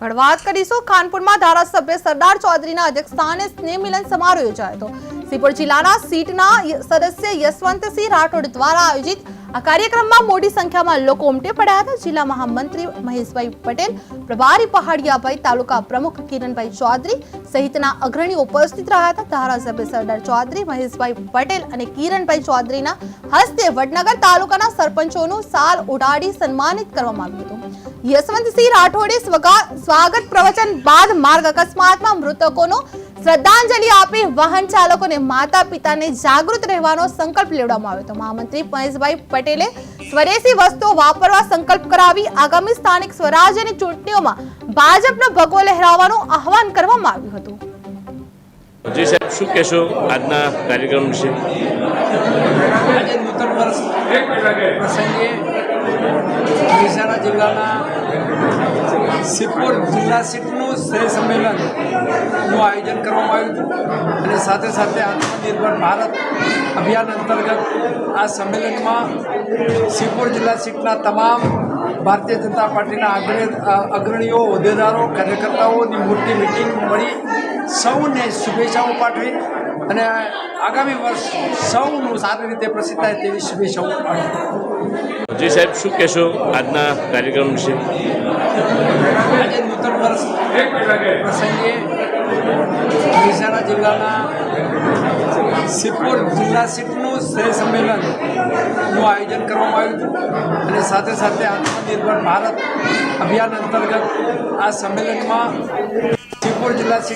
વાત કરીશું ખાનપુરમાં ધારાસભ્ય સરદાર ચૌધરીના અધ્યક્ષસ્થાને સ્નેહ મિલન સમારોહ યોજાયો હતો. સિપોર જિલ્લાના સીટના સદસ્ય યશવંતસિંહ રાઠોડ દ્વારા આયોજિત આ કાર્યક્રમમાં મોટી સંખ્યામાં લોકો ઉમટી પડ્યા હતા. જિલ્લા મહામંત્રી મહેશભાઈ પટેલ, પ્રભારી પહાડિયાભાઈ, તાલુકા પ્રમુખ કિરણભાઈ ચૌધરી સહિતના અગ્રણીઓ ઉપસ્થિત રહ્યા હતા. ધારાસભ્ય સરદાર ચૌધરી, મહેશભાઈ પટેલ અને કિરણભાઈ ચૌધરીના હસ્તે વડનગર તાલુકાના સરપંચોનું સાલ ઉડાડી સન્માનિત કરવામાં આવ્યું હતું. યશવંતસિંહ રાઠોડે સ્વગા- સ્વાગત પ્રવચન બાદ માર્ગ અકસ્માતમાં મૃતકોનો શ્રદ્ધાંજલિ આપી વાહન ચાલકોને માતા પિતાને જાગૃત રહેવાનો સંકલ્પ લેવડાવવામાં આવ્યો હતો. મહામંત્રી મહેશભાઈ પટેલે સ્વદેશી વસ્તુઓ વાપરવા સંકલ્પ કરાવી આગામી સ્થાનિક સ્વરાજ્યની ચૂંટણીઓમાં ભાજપનો ભગવો લહેરાવવાનું આહવાન કરવામાં આવ્યું હતું. જી સાહેબ શું કહેશો આજના કાર્યક્રમ વિશે? આજે નૂતન વર્ષ પ્રસંગે જિલ્લાના સિપોર જિલ્લા સીટનું શ્રેય સંમેલનનું આયોજન કરવામાં આવ્યું હતું. અને સાથે સાથે આત્મનિર્ભર ભારત અભિયાન અંતર્ગત આ સંમેલનમાં સિપોર જિલ્લા સીટના તમામ ભારતીય જનતા પાર્ટીના અગ્રણી અગ્રણીઓ, હોદ્દેદારો, કાર્યકર્તાઓની મોટી મિટિંગ મળી સૌને શુભેચ્છાઓ પાઠવી અને આગામી વર્ષ સૌનું સારી રીતે પ્રસિદ્ધ થાય તેવી શુભેચ્છાઓ પાઠવી. જી સાહેબ શું કહેશો આજના કાર્યક્રમ વિશે? આજે નૂતન વર્ષ પ્રસંગે મહેસાણા જિલ્લાના સિપોર જિલ્લા સીટનું શ્રેય સંમેલનનું આયોજન કરવામાં આવ્યું હતું. અને સાથે સાથે આત્મનિર્ભર ભારત અભિયાન અંતર્ગત આ સંમેલનમાં સિપોર જિલ્લા સીટ